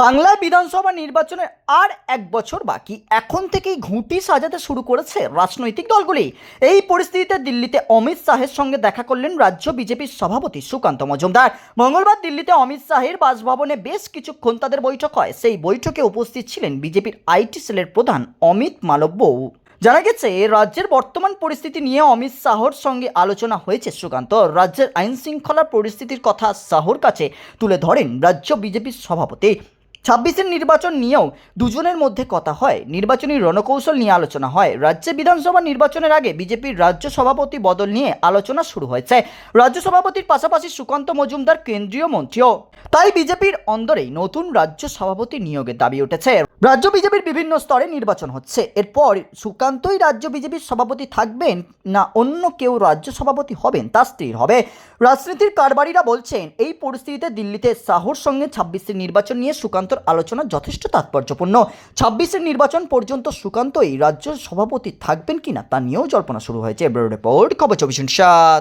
বাংলা বিধানসভা নির্বাচনের আর এক বছর বাকি। এখন থেকেই ঘুঁটি সাজাতে শুরু করেছে রাজনৈতিক দলগুলি। এই পরিস্থিতিতে দিল্লিতে অমিত শাহের সঙ্গে দেখা করলেন রাজ্য বিজেপির সভাপতি সুকান্ত মজুমদার। মঙ্গলবার দিল্লিতে অমিত শাহের বাসভবনে বেশ কিছুক্ষণ তাদের বৈঠক হয়। সেই বৈঠকে উপস্থিত ছিলেন বিজেপির আইটি সেলের প্রধান অমিত মালব্য। জানা গেছে, রাজ্যের বর্তমান পরিস্থিতি নিয়ে অমিত শাহর সঙ্গে আলোচনা হয়েছে সুকান্ত। রাজ্যের আইন শৃঙ্খলার পরিস্থিতির কথা শাহর কাছে তুলে ধরেন রাজ্য বিজেপির সভাপতি। ছাব্বিশের নির্বাচন নিয়েও দুজনের মধ্যে কথা হয়। নির্বাচনী রণকৌশল নিয়ে আলোচনা হয়। রাজ্যে বিধানসভা নির্বাচনের আগে বিজেপির রাজ্য সভাপতি বদল নিয়ে আলোচনা শুরু হয়েছে। রাজ্য সভাপতির পাশাপাশি সুকান্ত মজুমদার কেন্দ্রীয় মন্ত্রীও। তাই বিজেপির অন্দরেই নতুন রাজ্য সভাপতি নিয়োগের দাবি উঠেছে। রাজ্য বিজেপির বিভিন্ন স্তরে নির্বাচন হচ্ছে। এরপর সুকান্তই রাজ্য বিজেপির সভাপতি থাকবেন না অন্য কেউ রাজ্য সভাপতি হবেন, তা স্থির হবে। রাজনীতির কারবারিরা বলছেন, এই পরিস্থিতিতে দিল্লিতে শাহর সঙ্গে ছাব্বিশের নির্বাচন নিয়ে সুকান্তর আলোচনা যথেষ্ট তাৎপর্যপূর্ণ। ছাব্বিশের নির্বাচন পর্যন্ত সুকান্তই রাজ্য সভাপতি থাকবেন কিনা তা নিয়েও জল্পনা শুরু হয়েছে। ব্যুরো রিপোর্ট, খবর চব্বিশ